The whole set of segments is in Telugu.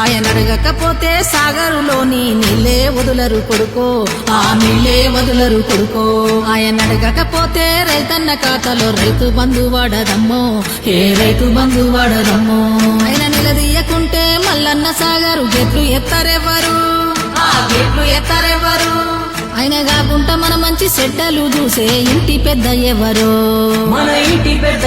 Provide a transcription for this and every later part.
ఆయన అడగకపోతే సాగరులోని నీళ్ళే వదులరు కొడుకో. ఆ నీళ్ళే వదులరు కొడుకో. ఆయన అడగకపోతే రైతన్న ఖాతాలో రైతు బంధు వాడదమ్మో. ఏ రైతు బంధు వాడదమ్మో. ఆయన నిలదీయకుంటే మల్లన్న సాగరు గెట్లు ఎత్తారెవ్వరు? ఆ గెట్లు ఎత్తారెవరు ఆయన కాకుండా మన మంచి చెడ్డలు చూసే ఇంటి పెద్ద ఎవరు? మన ఇంటి పెద్ద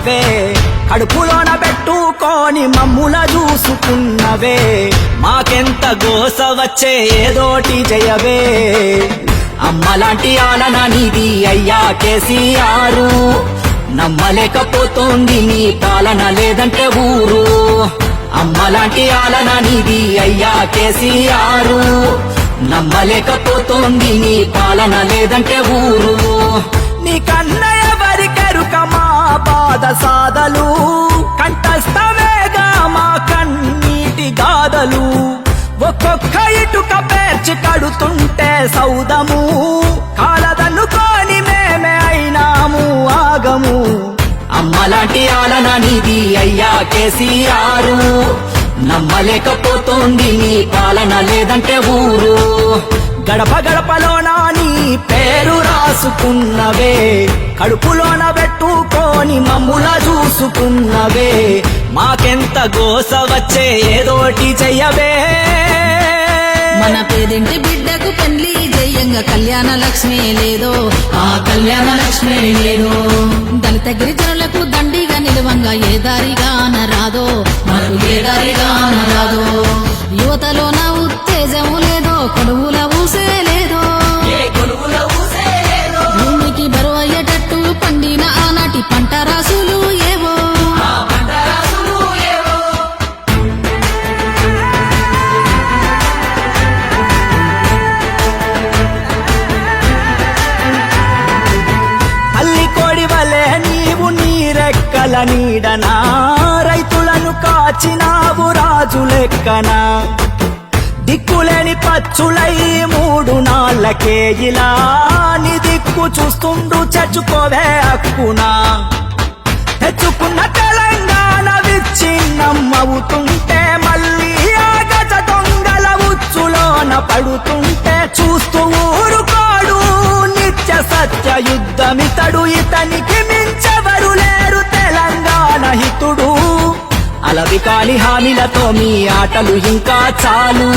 చూసుకున్నవే కడుపులోన పెట్టుకొని మమ్ముల చూసుకున్నవే. మాకెంత గోస వచ్చే ఏదోటి జయవే. అమ్మలాంటి ఆలన నీది అయ్యా కేసీఆరు. నమ్మలేకపోతోంది నీ పాలన లేదంటే ఊరు. అమ్మలాంటి ఆలన నీది అయ్యా కేసీఆరు. నమ్మలేకపోతోంది నీ పాలన లేదంటే ఊరు. సాధలు కంఠస్థమేగా మా కన్నీటి గాథలు. ఒక్కొక్క ఇటుక పేర్చి కడుతుంటే సౌదము కాలదనుకోని మేమే అయినాము ఆగము. అమ్మలాంటి ఆలన నీది అయ్యా కేసీఆర్ నమ్మలేకపోతోంది నీ పాలన లేదంటే ఊరు. గడప గడపలోన నీ పేరు రాసుకున్నవే కడుపులోన పెట్టుకొని మమ్ముల చూసుకున్నవే. మాకెంత గోస వచ్చే ఏదోటి చెయ్యవే. మన పేదింటి బిడ్డకు పెళ్ళి జయంగా కళ్యాణ లక్ష్మి లేదో ఆ కళ్యాణ లక్ష్మి లేదో. దళిత గిరిజనులకు దండిగా నిలువంగా ఏ దారిగాన అనరాదో మనకు ఏ దారిగాన అనరాదో యువతలో నా ఉత్తేజము లేదో కొడువుల నీడనా రైతులను కాచినావు రాజు లెక్కన? దిక్కులేని పచ్చులై మూడు నాళ్ళకే ఇలా నీ దిక్కు చూస్తుండు చచ్చుకోవే అక్కునా? తెచ్చుకున్న తెలంగాణ విచ్ఛిన్నమ్మవుతుంటే మళ్ళీ ఆ గజ దొంగల ఉచ్చులోన పడుతుంటే చూస్తూ ఊరుకోడు నిత్య సత్య యుద్ధమితడు ఇతనికి మించ అలవి కాని హామీలతో మీ ఆటలు ఇంకా చాలు.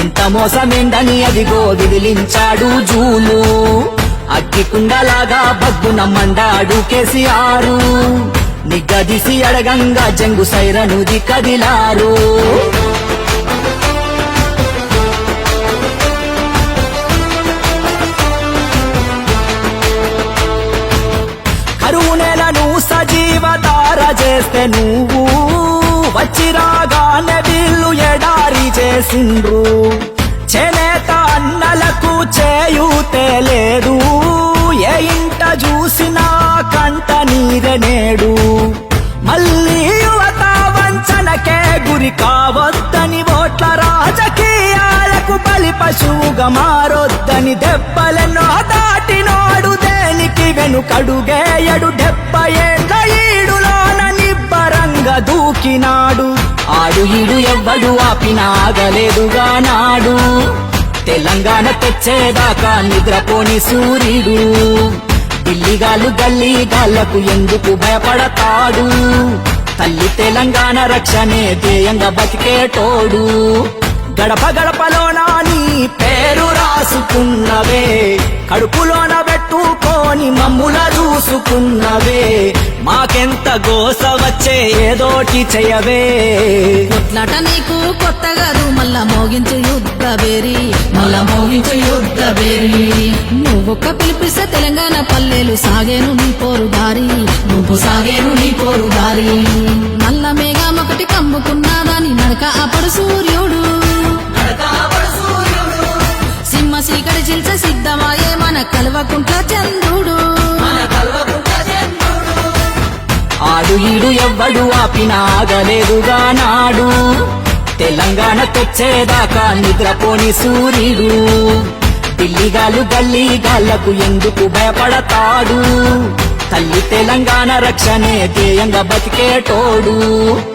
ఇంత మోసమేందని అదిగో విదిలించాడు జూలు. అగ్గికుండలాగా బగ్గున మండాడు కేసీఆరు. నిగ్గదిసి అడగంగా జంగు సైరనుది కదిలారు కరువు నెలను సజీవధార చేస్తే నువ్వు చేసిండ్రు. చేనేత అన్నలకు చేయూతే లేదు. ఏ ఇంట చూసినా కంట నీరే నేడు. మళ్ళీ యువత వంచనకే గురి కావద్దని ఓట్ల రాజకీయాలకు బలి పశువుగా మారొద్దని దెబ్బలెన్నో దాటినోడు దేనికి వెనుకడుగేయడు. డెబ్బై ఏళ్ళ ఈడులోన నిబ్బరంగా దూకినాడు. ఆడు ఈడు ఎవ్వడు ఆపినాగలేదుగా నాడు. తెలంగాణ తెచ్చేదాకా నిద్రపోని సూర్యుడు. ఢిల్లీగాలు గల్లీ గాళ్ళకు ఎందుకు భయపడతాడు? తల్లి తెలంగాణ రక్షణే ధ్యేయంగా బతికేటోడు. గడప గడపలోనా నీ పేరు రాసుకున్నవే. కడుపులోన పెట్టుకొని మమ్ముల చూసుకున్నవే. మాకెంత గోస వచ్చే ఏదోటి చెయ్యవే కొట్లాట నీకు కొత్త కాదు మళ్ళా మోగించు యుద్ధ బేరి. మళ్ళా మోగించు యుద్ధ బేరి. నువ్వొక్క పిలిపిస్తే తెలంగాణ పల్లెలు సాగేను నీ పోరు దారి. నువ్వు సాగేను నీ పోరు దారి. నల్ల మేఘం ఒకటి కమ్ముకున్నాదని నడక అపడు సూర్యుడు. సింహ సీకటి చిల్చ సిద్ధమాయే కల్వకుంట్ల చంద్రుడు. ఆడు ఈడు ఎవ్వడు ఆపినాగలేదుగా నాడు. తెలంగాణ తెచ్చేదాకా నిద్రపోని సూర్యుడు. ఢిల్లీగాలు గల్లీగాళ్ళకు ఎందుకు భయపడతాడు? తల్లి తెలంగాణ రక్షణే ధ్యేయంగా బతికేటోడు.